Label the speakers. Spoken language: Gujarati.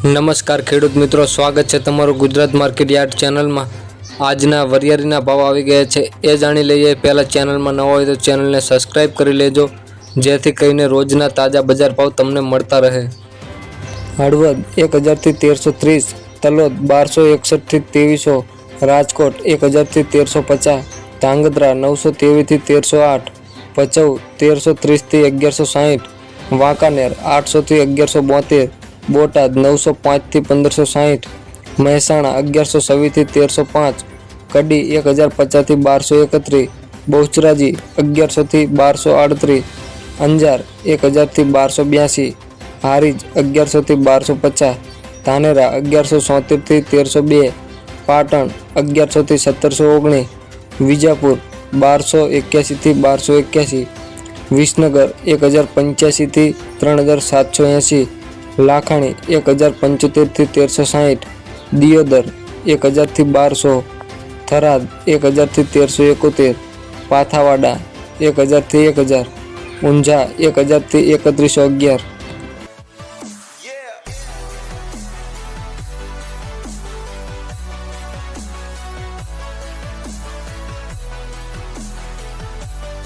Speaker 1: નમસ્કાર ખેડૂત મિત્રો, સ્વાગત છે તમારું ગુજરાત માર્કેટ યાર્ડ ચેનલમાં. આજના વરિયાળીના ભાવ આવી ગયા છે. એ જાણી લઈએ, પહેલાં ચેનલમાં ન હોય તો ચેનલને સબસ્ક્રાઈબ કરી લેજો, જેથી કરીને રોજના તાજા બજાર ભાવ તમને મળતા રહે. હળવદ એક હજારથી તેરસો ત્રીસ, તલોદ બારસો એકસઠથી ત્રેવીસો, રાજકોટ એક હજારથી તેરસો પચાસ, ધાંગધ્રા નવસો ત્રેવીસથી તેરસો આઠ, ભચાઉ તેરસો ત્રીસથી અગિયારસો સાહીઠ, વાંકાનેર આઠસોથી અગિયારસો બોતેર બોટાદ નવસો પાંચથી પંદરસો સાહીઠ, મહેસાણા અગિયારસો છવ્વીસથી તેરસો પાંચ, કડી એક હજાર પચાસથી બારસો એકત્રીસ, બહુચરાજી અગિયારસોથી બારસો આડત્રીસ, અંજાર એક હજારથી બારસો બ્યાસી, હારીજ અગિયારસોથી બારસો પચાસ, ધાનેરા અગિયારસો સોતેરથી તેરસો બે, પાટણ અગિયારસોથી સત્તરસો ઓગણીસ, વિજાપુર બારસો એક્યાસીથી બારસો એક્યાસી, વિસનગર એક હજાર પંચ્યાસીથી ત્રણ હજાર સાતસો એંસી લાખાણી એક હજાર પંચોતેરથી તેરસો સાહીઠ. દિયોદર એક હજારથી બારસો. થરાદ એક હજારથી તેરસો એકોતેર. પાથાવાડા એક હજારથી એક હજાર. ઊંઝા એક હજારથી એકત્રીસો અગિયાર.